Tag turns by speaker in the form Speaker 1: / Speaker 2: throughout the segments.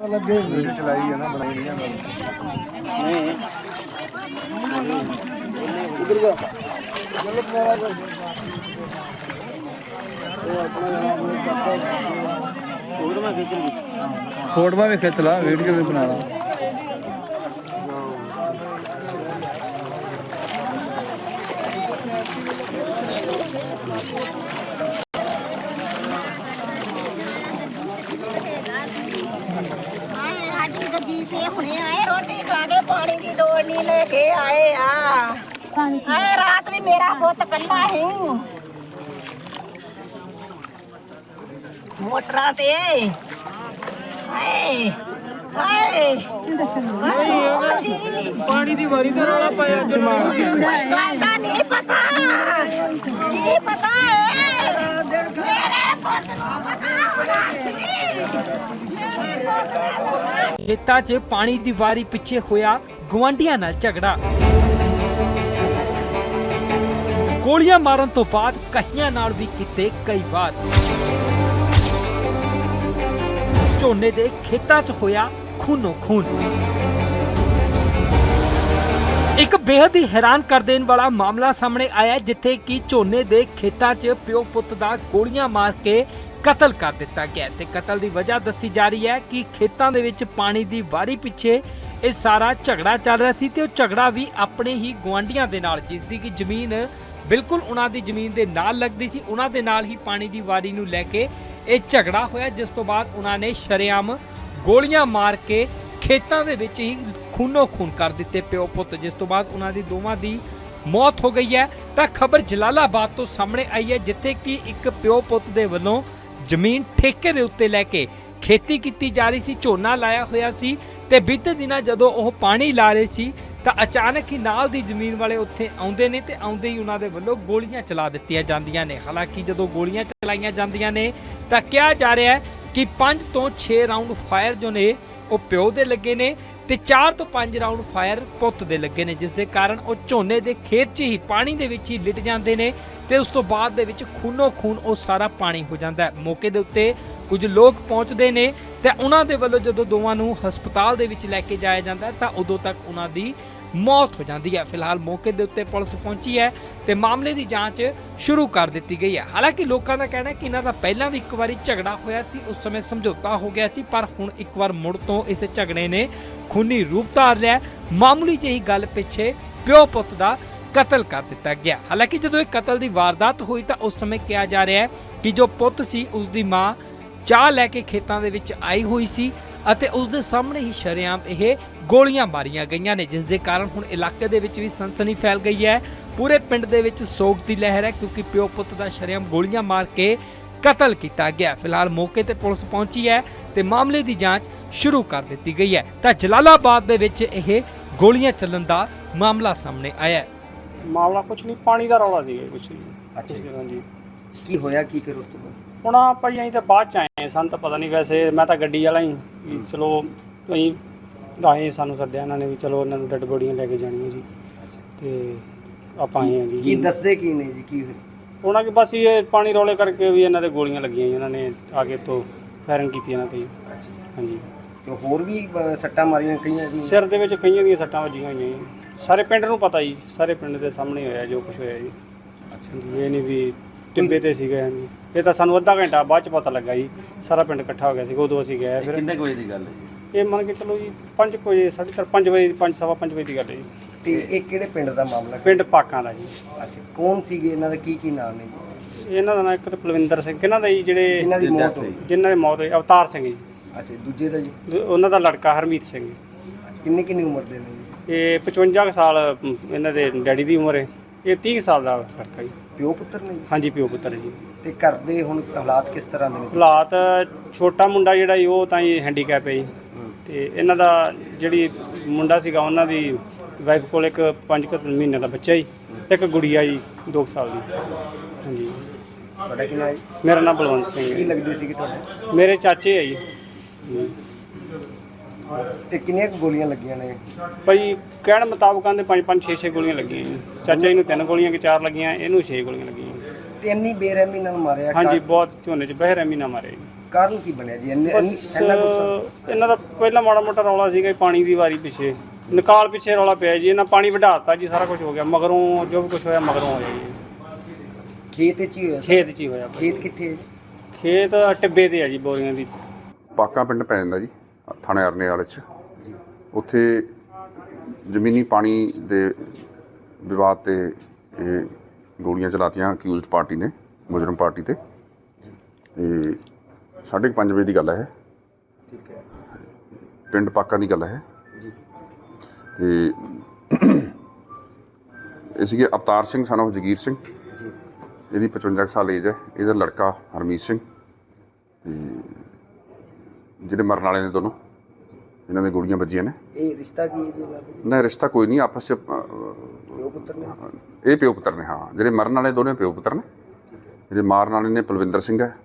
Speaker 1: ਲੱਗੇ ਵੀਡੀਓ ਚਲਾਈ ਹੈ ਨਾ। ਬਣਾਈ ਨਹੀਂ ਜਾਂਦਾ ਨਹੀਂ ਉਧਰ ਜਾ ਚਲੋ ਮੇਰਾ ਕਰ ਉਹ ਆਪਣਾ ਜਨਾਬ ਉਧਰ ਮੈਂ ਖਿੱਚ ਲਈ
Speaker 2: ਫੋਟੋਆਂ ਵੀ ਖਿੱਚ ਲਾ, ਵੀਡੀਓ ਵੀ ਬਣਾ ਲਾ
Speaker 3: ਆਏ ਤੇ ਹੁਣੇ ਆਏ ਰੋਟੀ ਖਾ ਕੇ ਪਾਣੀ ਦੀ ਲੋੜ ਨਹੀਂ ਲੈ ਕੇ ਆਏ ਆ। ਆਏ ਰਾਤ ਵੀ ਮੇਰਾ ਪੁੱਤ ਕੱਲਾ ਹੀ। ਮੋਟਰਾਂ ਤੇ। ਹਾਏ ਹਾਏ।
Speaker 2: ਪਾਣੀ ਦੀ ਵਾਰੀ ਤੇ ਰੌਲਾ ਪਾਇਆ
Speaker 3: ਪਤਾ ਨਹੀਂ ਪਤਾ। ਨਹੀਂ ਪਤਾ ਹੈ? ਮੇਰੇ ਪੁੱਤ ਨੂੰ ਪਤਾ ਹੋਣਾ ਸੀ।
Speaker 4: ਖੇਤਾਂ 'ਚ ਪਾਣੀ ਦੀ ਵਾਰੀ ਪਿੱਛੇ ਹੋਇਆ ਗਵਾਂਢੀਆਂ ਨਾਲ ਝਗੜਾ। ਗੋਲੀਆਂ ਮਾਰਨ ਤੋਂ ਬਾਅਦ ਕਹੀਆਂ ਨਾਲ ਵੀ ਕੀਤੇ ਕਈ ਵਾਰ। ਝੋਨੇ ਦੇ ਖੇਤਾਂ 'ਚ ਹੋਇਆ ਖੂਨੋ ਖੂਨ। ਇੱਕ ਬੇहद ਹੀ ਹੈਰਾਨ ਕਰ ਦੇਣ ਵਾਲਾ ਮਾਮਲਾ ਸਾਹਮਣੇ ਆਇਆ, ਜਿੱਥੇ ਕਿ ਝੋਨੇ ਦੇ ਖੇਤਾਂ 'ਚ ਪਿਓ ਪੁੱਤ ਦਾ ਗੋਲੀਆਂ ਮਾਰ ਕੇ ਕਤਲ ਕਰ ਦਿੱਤਾ ਗਿਆ ਤੇ ਕਤਲ ਦੀ ਵਜ੍ਹਾ ਦੱਸੀ ਜਾ ਰਹੀ ਹੈ ਕਿ ਖੇਤਾਂ ਦੇ ਵਿੱਚ ਪਾਣੀ ਦੀ ਵਾਰੀ ਪਿੱਛੇ ਇਹ ਸਾਰਾ ਝਗੜਾ ਚੱਲ ਰਿਹਾ ਸੀ ਤੇ ਉਹ ਝਗੜਾ ਵੀ ਆਪਣੇ ਹੀ ਗੁਆਂਢੀਆਂ ਦੇ ਨਾਲ, ਜਿਸ ਦੀ ਕਿ ਜ਼ਮੀਨ ਬਿਲਕੁਲ ਉਹਨਾਂ ਦੀ ਜ਼ਮੀਨ ਦੇ ਨਾਲ ਲੱਗਦੀ ਸੀ। ਉਹਨਾਂ ਦੇ ਨਾਲ ਹੀ ਪਾਣੀ ਦੀ ਵਾਰੀ ਨੂੰ ਲੈ ਕੇ ਇਹ ਝਗੜਾ ਹੋਇਆ, ਜਿਸ ਤੋਂ ਬਾਅਦ ਉਹਨਾਂ ਨੇ ਸ਼ਰੇਆਮ ਗੋਲੀਆਂ ਮਾਰ ਕੇ ਖੇਤਾਂ ਦੇ ਵਿੱਚ ਹੀ ਖੂਨੋ ਖੂਨ ਕਰ ਦਿੱਤੇ ਪਿਓ ਪੁੱਤ, ਜਿਸ ਤੋਂ ਬਾਅਦ ਉਹਨਾਂ ਦੀ ਦੋਵਾਂ ਦੀ ਮੌਤ ਹੋ ਗਈ ਹੈ। ਤਾਂ ਖਬਰ ਜਲਾਲਾਬਾਦ ਤੋਂ ਸਾਹਮਣੇ ਆਈ ਹੈ, ਜਿੱਥੇ ਕਿ ਇੱਕ ਪਿਓ ਪੁੱਤ ਦੇ ਵੱਲੋਂ ਜ਼ਮੀਨ ਠੇਕੇ ਦੇ ਉੱਤੇ ਲੈ ਕੇ ਖੇਤੀ ਕੀਤੀ ਜਾ ਰਹੀ ਸੀ, ਝੋਨਾ ਲਾਇਆ ਹੋਇਆ ਸੀ ਤੇ ਬੀਤੇ ਦਿਨਾਂ ਜਦੋਂ ਉਹ ਪਾਣੀ ਲਾ ਰਹੇ ਸੀ, ਤਾਂ ਅਚਾਨਕ ਹੀ ਨਾਲ ਦੀ ਜ਼ਮੀਨ ਵਾਲੇ ਉੱਥੇ ਆਉਂਦੇ ਨੇ ਤੇ ਆਉਂਦੇ ਹੀ ਉਹਨਾਂ ਦੇ ਵੱਲੋਂ ਗੋਲੀਆਂ ਚਲਾ ਦਿੱਤੀਆਂ ਜਾਂਦੀਆਂ ਨੇ। ਹਾਲਾਂਕਿ ਜਦੋਂ ਗੋਲੀਆਂ ਚਲਾਈਆਂ ਜਾਂਦੀਆਂ ਨੇ, ਤਾਂ ਕਿਹਾ ਜਾ ਰਿਹਾ ਹੈ ਕਿ 5 ਤੋਂ 6 ਰਾਉਂਡ ਫਾਇਰ ਜੋ ਨੇ, ਉਹ ਪਿਓ ਦੇ ਲੱਗੇ ਨੇ ਤੇ 4 ਤੋਂ 5 ਰਾਉਂਡ ਫਾਇਰ ਪੁੱਤ ਦੇ ਲੱਗੇ ਨੇ, ਜਿਸ ਦੇ ਕਾਰਨ ਉਹ ਝੋਨੇ ਦੇ ਖੇਤ 'ਚ ਹੀ ਪਾਣੀ ਦੇ ਵਿੱਚ ਹੀ ਲਿਟ ਜਾਂਦੇ ਨੇ ਤੇ ਉਸ ਤੋਂ ਬਾਅਦ ਦੇ ਵਿੱਚ ਖੂਨੋ ਖੂਨ ਉਹ ਸਾਰਾ ਪਾਣੀ ਹੋ ਜਾਂਦਾ ਹੈ। ਮੌਕੇ ਦੇ ਉੱਤੇ ਕੁਝ ਲੋਕ ਪਹੁੰਚਦੇ ਨੇ ਤੇ ਉਹਨਾਂ ਦੇ ਵੱਲੋਂ ਜਦੋਂ ਦੋਵਾਂ ਨੂੰ ਹਸਪਤਾਲ ਦੇ ਵਿੱਚ ਲੈ ਕੇ ਜਾਇਆ ਜਾਂਦਾ ਤਾਂ ਉਦੋਂ ਤੱਕ ਉਹਨਾਂ ਦੀ ਮੌਤ ਹੋ ਜਾਂਦੀ ਹੈ। ਫਿਲਹਾਲ ਮੌਕੇ ਦੇ ਉੱਤੇ ਪੁਲਿਸ ਪਹੁੰਚੀ ਹੈ ਤੇ ਮਾਮਲੇ ਦੀ ਜਾਂਚ ਸ਼ੁਰੂ ਕਰ ਦਿੱਤੀ ਗਈ ਹੈ। ਹਾਲਾਂਕਿ ਲੋਕਾਂ ਦਾ ਕਹਿਣਾ ਹੈ ਕਿ ਇਹਨਾਂ ਦਾ ਪਹਿਲਾਂ ਵੀ ਇੱਕ ਵਾਰੀ ਝਗੜਾ ਹੋਇਆ ਸੀ, ਉਸ ਸਮੇਂ ਸਮਝੌਤਾ ਹੋ ਗਿਆ ਸੀ, ਪਰ ਹੁਣ ਇੱਕ ਵਾਰ ਮੁੜ ਤੋਂ ਇਸ ਝਗੜੇ ਨੇ ਖੂਨੀ ਰੂਪ ਧਾਰ ਲਿਆ ਮਾਮੂਲੀ ਜਿਹੀ ਗੱਲ ਪਿੱਛੇ ਪਿਓ ਪੁੱਤ ਦਾ ਕਤਲ ਕਰ ਦਿੱਤਾ ਗਿਆ। ਹਾਲਾਂਕਿ ਜਦੋਂ ਇਹ ਕਤਲ ਦੀ ਵਾਰਦਾਤ ਹੋਈ ਤਾਂ ਉਸ ਸਮੇਂ ਕਿਹਾ ਜਾ ਰਿਹਾ ਹੈ ਕਿ ਜੋ ਪੁੱਤ ਸੀ, ਉਸ ਦੀ ਮਾਂ ਚਾਹ ਲੈ ਕੇ ਖੇਤਾਂ ਦੇ ਵਿੱਚ ਆਈ ਹੋਈ ਸੀ ਅਤੇ ਉਸ ਦੇ ਸਾਹਮਣੇ ਹੀ ਸ਼ਰੇਆਮ ਇਹ ਗੋਲੀਆਂ ਮਾਰੀਆਂ ਗਈਆਂ ਨੇ, ਜਿਸ ਦੇ ਕਾਰਨ ਹੁਣ ਇਲਾਕੇ ਦੇ ਵਿੱਚ ਵੀ ਸਨਸਨੀ ਫੈਲ ਗਈ ਹੈ। ਪੂਰੇ ਪਿੰਡ ਦੇ ਵਿੱਚ ਸੋਗ ਦੀ ਲਹਿਰ ਹੈ ਕਿਉਂਕਿ ਪਿਓ ਪੁੱਤ ਦਾ ਸ਼ਰੇਆਮ ਗੋਲੀਆਂ ਮਾਰ ਕੇ ਕਤਲ ਕੀਤਾ ਗਿਆ। ਫਿਲਹਾਲ ਮੌਕੇ ਤੇ ਪੁਲਿਸ ਪਹੁੰਚੀ ਹੈ ਤੇ ਮਾਮਲੇ ਦੀ ਜਾਂਚ ਸ਼ੁਰੂ ਕਰ ਦਿੱਤੀ ਗਈ ਹੈ। ਤਾਂ ਜਲਾਲਾਬਾਦ ਦੇ ਵਿੱਚ ਇਹ ਗੋਲੀਆਂ ਚੱਲਣ ਦਾ ਮਾਮਲਾ ਸਾਹਮਣੇ ਆਇਆ ਹੈ।
Speaker 5: ਮਾਮਲਾ ਕੁਝ ਨਹੀਂ ਪਾਣੀ ਦਾ ਰੌਲਾ ਸੀਗਾ ਕੁਝ ਨਹੀਂ।
Speaker 6: ਅੱਛਾ ਜੀ।
Speaker 5: ਹਾਂਜੀ।
Speaker 6: ਕੀ ਹੋਇਆ ਕੀ ਫਿਰ ਉਸ ਤੋਂ ਬਾਅਦ?
Speaker 5: ਹੁਣ ਆਪਾਂ ਜੀ ਅਸੀਂ ਤਾਂ ਬਾਅਦ ਚ ਆਏ ਹਾਂ, ਸਾਨੂੰ ਤਾਂ ਪਤਾ ਨਹੀਂ ਵੈਸੇ ਮੈਂ ਤਾਂ ਗੱਡੀ ਵਾਲਾ ਹੀ ਵੀ ਚਲੋ ਅਸੀਂ ਆਏ ਸਾਨੂੰ ਸੱਦਿਆ ਇਹਨਾਂ ਨੇ ਵੀ ਚਲੋ ਇਹਨਾਂ ਨੂੰ ਡੱਡ ਬੋਡੀਆਂ ਲੈ ਕੇ ਜਾਣੀਆਂ ਜੀ। ਤੇ ਆਪਾਂ ਆਏ ਹਾਂ ਜੀ।
Speaker 6: ਕੀ ਦੱਸਦੇ ਕੀ ਨੇ ਜੀ ਕੀ ਹੋਇਆ?
Speaker 5: ਉਹਨਾਂ ਕੇ ਬਸ ਇਹ ਪਾਣੀ ਰੌਲੇ ਕਰਕੇ ਵੀ ਇਹਨਾਂ ਦੇ ਗੋਲੀਆਂ ਲੱਗੀਆਂ ਜੀ, ਇਹਨਾਂ ਨੇ ਆ ਕੇ ਤੋਂ ਫਾਇਰਿੰਗ ਕੀਤੀ ਇਹਨਾਂ ਤੇ। ਜੀ।
Speaker 6: ਅੱਛਾ
Speaker 5: ਹਾਂਜੀ।
Speaker 6: ਤੇ ਹੋਰ ਵੀ ਅ, ਸੱਟਾਂ ਮਾਰੀਆਂ ਕਈਆਂ ਜੀ
Speaker 5: ਸਿਰ ਦੇ ਵਿੱਚ ਕਈਆਂ ਦੀਆਂ ਸੱਟਾਂ ਵੱਜੀਆਂ ਹੋਈਆਂ ਜੀ। ਸਾਰੇ ਪਿੰਡ ਨੂੰ ਪਤਾ ਜੀ ਸਾਰੇ ਪਿੰਡ ਦੇ ਸਾਹਮਣੇ ਹੋਇਆ ਜੋ ਕੁਝ ਹੋਇਆ ਜੀ।
Speaker 6: ਅੱਛਾ
Speaker 5: ਜੀ। ਇਹ ਨਹੀਂ ਵੀ ਟਿੱਬੇ ਤੇ ਸੀਗੇ ਹਾਂਜੀ। ਇਹ ਤਾਂ ਸਾਨੂੰ ਅੱਧਾ ਘੰਟਾ ਬਾਅਦ ਚ ਪਤਾ ਲੱਗਾ ਜੀ ਸਾਰਾ ਪਿੰਡ ਇਕੱਠਾ ਹੋ ਗਿਆ ਸੀ ਉਦੋਂ ਅਸੀਂ ਗਏ ਫਿਰ।
Speaker 1: ਕਿੰਨੇ ਕੁ ਵਜੇ ਦੀ ਗੱਲ ਹੈ?
Speaker 5: ਇਹ ਮੰਨ ਕੇ ਚਲੋ ਜੀ 5 ਵਜੇ ਸਾਢੇ ਚਾਰ 5 ਵਜੇ 5 ਸਵਾ 5 ਵਜੇ ਦੀ ਗੱਲ ਹੈ ਜੀ।
Speaker 6: ਤੇ ਇਹ ਕਿਹੜੇ ਪਿੰਡ ਦਾ ਮਾਮਲਾ?
Speaker 5: ਪਿੰਡ ਪਾਕਾਂ ਦਾ ਜੀ।
Speaker 6: ਅੱਛਾ ਕੌਣ ਸੀਗੇ? ਇਹਨਾਂ ਦਾ ਕੀ ਕੀ ਨਾਮ ਨੇ ਜੀ?
Speaker 5: ਇਹਨਾਂ ਦਾ ਨਾਂ ਇੱਕ ਤਾਂ ਪਲਵਿੰਦਰ ਸਿੰਘ ਕਿਹਨਾਂ ਦਾ ਜੀ ਜਿਹੜੇ
Speaker 6: ਜਿਨ੍ਹਾਂ ਦੀ ਮੌਤ ਹੋਈ।
Speaker 5: ਜਿਨ੍ਹਾਂ ਦੀ ਮੌਤ ਹੋਈ ਅਵਤਾਰ ਸਿੰਘ ਜੀ।
Speaker 6: ਅੱਛਾ ਦੂਜੇ ਦਾ ਜੀ?
Speaker 5: ਦ- ਉਹਨਾਂ ਦਾ ਲੜਕਾ ਹਰਮੀਤ ਸਿੰਘ
Speaker 6: ਕਿੰਨੀ ਕਿੰਨੀ ਉਮਰ ਦੇ ਨੇ ਜੀ?
Speaker 5: ਇਹ 55 ਕੁ ਸਾਲ ਇਹਨਾਂ ਦੇ ਡੈਡੀ ਦੀ ਉਮਰ ਹੈ। ਇਹ 30 ਸਾਲ ਦਾ ਲੜਕਾ ਜੀ।
Speaker 6: ਪਿਓ ਪੁੱਤਰ ਨੇ ਜੀ?
Speaker 5: ਹਾਂਜੀ ਪਿਓ ਪੁੱਤਰ ਜੀ।
Speaker 6: ਤੇ ਘਰ ਦੇ ਹੁਣ ਹਾਲਾਤ ਕਿਸ ਤਰ੍ਹਾਂ ਦੇ ਨੇ?
Speaker 5: ਹਾਲਾਤ ਛੋਟਾ ਮੁੰਡਾ ਜਿਹੜਾ ਜੀ ਉਹ ਤਾਂ ਜੀ ਹੈਂਡੀਕੈਪ ਹੈ ਜੀ। ਤੇ ਇਹਨਾਂ ਦਾ ਜਿਹੜੀ ਮੁੰਡਾ ਸੀਗਾ ਉਹਨਾਂ ਦੀ ਵਾਈਫ ਕੋਲ ਇੱਕ 5 ਕੁ ਮਹੀਨੇ ਦਾ ਬੱਚਾ ਜੀ ਇੱਕ ਗੁੜੀਆ ਜੀ 2 ਸਾਲ ਦੀ। ਹਾਂਜੀ।
Speaker 6: ਤੁਹਾਡਾ ਕੀ ਨਾਮ ਹੈ?
Speaker 5: ਮੇਰਾ ਨਾਮ ਬਲਵੰਤ ਸਿੰਘ
Speaker 6: ਕੀ
Speaker 5: ਹੈ
Speaker 6: ਲੱਗਦੇ ਸੀਗੇ ਤੁਹਾਡੇ?
Speaker 5: ਮੇਰੇ ਚਾਚੇ ਹੈ ਜੀ।
Speaker 6: ਤੇ ਕਿੰਨੀਆਂ ਕੁ ਗੋਲੀਆਂ ਲੱਗੀਆਂ ਨੇ?
Speaker 5: ਭਾਈ ਕਹਿਣ ਮੁਤਾਬਕ ਆਂਦੇ 5 5 6 6 ਗੋਲੀਆਂ ਲੱਗੀਆਂ ਜੀ। ਚਾਚਾ ਜੀ ਨੂੰ ਤਿੰਨ ਗੋਲੀਆਂ ਕਿ ਚਾਰ ਲੱਗੀਆਂ ਇਹਨੂੰ 6 ਗੋਲੀਆਂ ਲੱਗੀਆਂ।
Speaker 6: ਤੇ ਇੰਨੀ ਬੇਰਹਿਮੀ ਨਾਲ ਮਾਰਿਆ
Speaker 5: ਹਾਂਜੀ ਬਹੁਤ ਝੋਨੇ 'ਚ ਬਹਿ ਰਹਿਮੀ ਨਾ ਮਾਰੇ ਜੀ।
Speaker 6: ਕਾਰਨ ਕੀ ਬਣਿਆ ਜੀ? ਇੰਨੇ
Speaker 5: ਬਸ
Speaker 6: ਇੰਨਾ ਗੁੱਸਾ?
Speaker 5: ਇਹਨਾਂ ਦਾ ਪਹਿਲਾਂ ਮਾੜਾ ਮੋਟਾ ਰੌਲਾ ਸੀਗਾ ਜੀ ਪਾਣੀ ਦੀ ਵਾਰੀ ਪਿੱਛੇ। ਨਿਕਾਲ ਪਿੱਛੇ ਰੌਲਾ ਪਿਆ ਜੀ ਇਹਨਾਂ ਪਾਣੀ ਵਢਾਤਾ ਜੀ ਸਾਰਾ ਕੁਝ ਹੋ ਗਿਆ। ਮਗਰੋਂ ਜੋ ਵੀ ਕੁਝ ਹੋਇਆ ਮਗਰੋਂ ਹੋਇਆ ਜੀ।
Speaker 6: ਖੇਤ 'ਚ ਹੀ ਹੋਇਆ
Speaker 5: ਖੇਤ 'ਚ ਹੀ ਹੋਇਆ
Speaker 6: ਖੇਤ ਕਿੱਥੇ ਹੈ ਜੀ?
Speaker 5: ਖੇਤ ਟਿੱਬੇ ਤੇ ਆ ਜੀ ਬੋਰੀਆਂ ਦੀ।
Speaker 7: ਪਾਕਾ ਪਿੰਡ ਪੈ ਜਾਂਦਾ ਜੀ। ਥਾਣੇ ਅਰਨੇ ਵਾਲੇ ਚ। ਉੱਥੇ ਜ਼ਮੀਨੀ ਪਾਣੀ ਦੇ ਵਿਵਾਦ ਤੇ ਇਹ ਗੋਲੀਆਂ ਚਲਾਤੀਆਂ ਅਕਿਊਜ਼ਡ ਪਾਰਟੀ ਨੇ ਮੁਜਰਮ ਪਾਰਟੀ ਤੇ। ਤੇ ਸਾਢੇ ਕੁ ਪੰਜ ਵਜੇ ਦੀ ਗੱਲ ਹੈ
Speaker 6: ਠੀਕ ਹੈ।
Speaker 7: ਪਿੰਡ ਪਾਕਾ ਦੀ ਗੱਲ ਹੈ ਤੇ ਇਹ ਸੀਗੇ ਅਵਤਾਰ ਸਿੰਘ son of ਜਗੀਰ ਸਿੰਘ। ਇਹਦੀ 55 ਕੁ ਸਾਲ ਏਜ ਹੈ। ਇਹਦਾ ਲੜਕਾ ਹਰਮੀਤ ਸਿੰਘ। ਤੇ ਜਿਹੜੇ ਮਰਨ ਵਾਲੇ ਨੇ ਦੋਨੋਂ ਇਹਨਾਂ ਦੇ ਗੋਲੀਆਂ ਵੱਜੀਆਂ ਨੇ।
Speaker 6: ਇਹ ਰਿਸ਼ਤਾ ਕੀ ਹੈ ਜੀ? ਇਹਨਾਂ ਦਾ
Speaker 7: ਨਾ ਰਿਸ਼ਤਾ ਕੋਈ ਨਹੀਂ ਆਪਸ ਚ
Speaker 6: ਪਿਓ ਪੁੱਤਰ ਨੇ?
Speaker 7: ਇਹ ਪਿਓ ਪੁੱਤਰ ਨੇ ਹਾਂ। ਜਿਹੜੇ ਮਰਨ ਵਾਲੇ ਦੋਨੇ ਪਿਓ ਪੁੱਤਰ ਨੇ। ਜਿਹੜੇ ਮਾਰਨ ਵਾਲੇ ਨੇ ਪਲਵਿੰਦਰ ਸਿੰਘ ਹੈ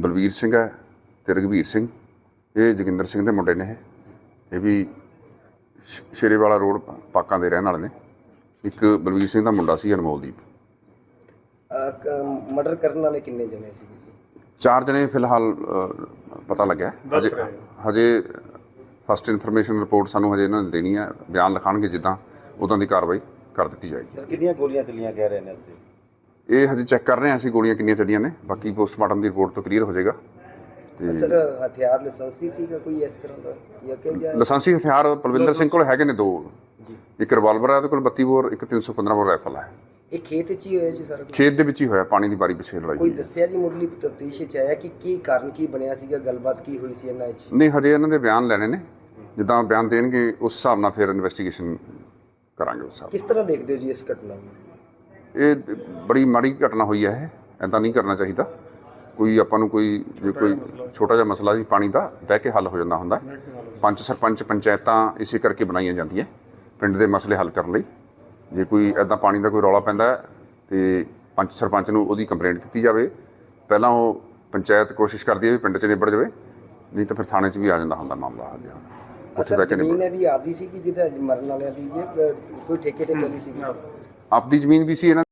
Speaker 7: ਬਲਵੀਰ ਸਿੰਘ ਹੈ ਤੇ ਰਘਵੀਰ ਸਿੰਘ। ਇਹ ਜੋਗਿੰਦਰ ਸਿੰਘ ਦੇ ਮੁੰਡੇ ਨੇ ਇਹ। ਇਹ ਵੀ ਸ਼- ਸ਼ੇਰੇਵਾਲਾ ਰੋਡ ਪਾਕਾਂ ਦੇ ਰਹਿਣ ਵਾਲੇ ਨੇ। ਇੱਕ ਬਲਵੀਰ ਸਿੰਘ ਦਾ ਮੁੰਡਾ ਸੀ ਅਨਮੋਲਦੀਪ।
Speaker 6: ਮਰਡਰ ਕਰਨ ਵਾਲੇ ਕਿੰਨੇ ਜਣੇ ਸੀ? ਜੀ
Speaker 7: ਚਾਰ ਜਣੇ ਫਿਲਹਾਲ ਪਤਾ ਲੱਗਿਆ। ਹਜੇ ਹਜੇ ਫਸਟ ਇਨਫੋਰਮੇਸ਼ਨ ਰਿਪੋਰਟ ਸਾਨੂੰ ਹਜੇ ਇਹਨਾਂ ਨੇ ਦੇਣੀ ਹੈ ਬਿਆਨ ਲਿਖਾਣਗੇ ਜਿੱਦਾਂ ਉਦਾਂ ਦੀ ਕਾਰਵਾਈ ਕਰ ਦਿੱਤੀ ਜਾਏਗੀ।
Speaker 1: ਸਰ ਕਿੰਨੀਆਂ ਗੋਲੀਆਂ ਚੱਲੀਆਂ ਕਹਿ ਰਹੇ ਨੇ ਉੱਥੇ
Speaker 7: ਇਹ ਹਜੇ ਚੈੱਕ ਕਰ ਰਹੇ ਹਾਂ ਅਸੀਂ ਗੋਲੀਆਂ ਕਿੰਨੀਆਂ ਚੱਲੀਆਂ ਨੇ। ਬਾਕੀ ਪੋਸਟਮਾਰਟਮ ਦੀ ਰਿਪੋਰਟ ਤੋਂ ਕਲੀਅਰ ਹੋ ਜਾਏਗਾ। ਤੇ
Speaker 6: ਸਰ ਹਥਿਆਰ ਲਾਇਸੈਂਸੀ ਸੀਗਾ ਕੋਈ ਇਸ ਤਰ੍ਹਾਂ ਦਾ? ਜਾਂ ਕਿ ਜਾਂ
Speaker 7: ਲਾਇਸੈਂਸੀ ਹਥਿਆਰ ਪਲਵਿੰਦਰ ਸਿੰਘ ਕੋਲ ਹੈਗੇ ਨੇ ਦੋ। ਇੱਕ ਰਿਵਾਲਵਰ ਹੈ ਉਹਦੇ ਕੋਲ 32 ਬੋਰ ਇੱਕ 315 ਬੋਰ ਰਾਈਫਲ ਹੈ
Speaker 6: ਇਹ ਖੇਤ 'ਚ ਹੀ ਹੋਇਆ ਜੀ ਸਾਰਾ?
Speaker 7: ਖੇਤ ਦੇ ਵਿੱਚ ਹੀ ਹੋਇਆ ਪਾਣੀ ਦੀ ਬਾਰੀ ਪਿੱਛੇ ਲੜਾਈ
Speaker 6: ਕੋਈ
Speaker 7: ਹੋਈ ਹੈ।
Speaker 6: ਦੱਸਿਆ ਜੀ ਮੁੱਢਲੀ ਤਫਤੀਸ਼ ਵਿੱਚ ਆਇਆ ਕਿ ਕੀ ਕਾਰਨ ਕੀ ਬਣਿਆ ਸੀਗਾ ਗੱਲਬਾਤ ਕੀ ਹੋਈ ਸੀ ਇਹਨਾਂ ਵਿੱਚ
Speaker 7: ਨਹੀਂ ਹਜੇ ਇਹਨਾਂ ਦੇ ਬਿਆਨ ਲੈਣੇ ਨੇ ਜਿੱਦਾਂ ਬਿਆਨ ਦੇਣਗੇ ਉਸ ਹਿਸਾਬ ਨਾਲ ਫਿਰ ਇਨਵੈਸਟੀਗੇਸ਼ਨ ਕਰਾਂਗੇ ਉਸ ਹਿਸਾਬ
Speaker 6: ਕਿਸ ਤਰ੍ਹਾਂ ਦੇਖਦੇ ਹੋ ਜੀ ਇਸ ਘਟਨਾ ਨੂੰ।
Speaker 7: ਇਹ ਬੜੀ ਮਾੜੀ ਘਟਨਾ ਹੋਈ ਹੈ ਇਹ ਐਦਾਂ ਨਹੀਂ ਕਰਨਾ ਚਾਹੀਦਾ ਕੋਈ ਆਪਾਂ ਨੂੰ ਕੋਈ ਜੇ ਕੋਈ ਛੋਟਾ ਜਿਹਾ ਮਸਲਾ ਜੀ ਪਾਣੀ ਦਾ ਬਹਿ ਕੇ ਹੱਲ ਹੋ ਜਾਂਦਾ ਹੁੰਦਾ ਹੈ। ਪੰਚ ਸਰਪੰਚ ਪੰਚਾਇਤਾਂ ਇਸੇ ਕਰਕੇ ਬਣਾਈਆਂ ਜਾਂਦੀਆਂ ਪਿੰਡ ਦੇ ਮਸਲੇ ਹੱਲ ਕਰਨ ਲਈ ਜੇ ਕੋਈ ਐਦਾਂ ਪਾਣੀ ਦਾ ਕੋਈ ਰੌਲਾ ਪੈਂਦਾ ਤੇ ਪੰਚ ਸਰਪੰਚ ਨੂੰ ਉਹਦੀ ਕੰਪਲੇਂਟ ਕੀਤੀ ਜਾਵੇ ਪਹਿਲਾਂ ਉਹ ਪੰਚਾਇਤ ਕੋਸ਼ਿਸ਼ ਕਰਦੀ ਹੈ ਵੀ ਪਿੰਡ 'ਚ ਨਿਬੜ ਜਾਵੇ ਨਹੀਂ ਤਾਂ ਫਿਰ ਥਾਣੇ 'ਚ ਵੀ ਆ ਜਾਂਦਾ ਹੁੰਦਾ ਮਾਮਲਾ ਆ ਗਿਆ। ਉੱਥੇ ਬਹਿ ਕੇ
Speaker 6: ਜ਼ਮੀਨ ਇਹਦੀ ਆਦੀ ਸੀ ਕਿ ਜਿਹਦਾ ਮਰਨ ਵਾਲਿਆਂ ਦੀ ਜੇ ਕੋਈ ਠੇਕੇ ਤੇ ਮਿਲੀ ਸੀ
Speaker 7: ਆਪਦੀ ਜ਼ਮੀਨ ਵੀ ਸੀ ਇਹਨਾਂ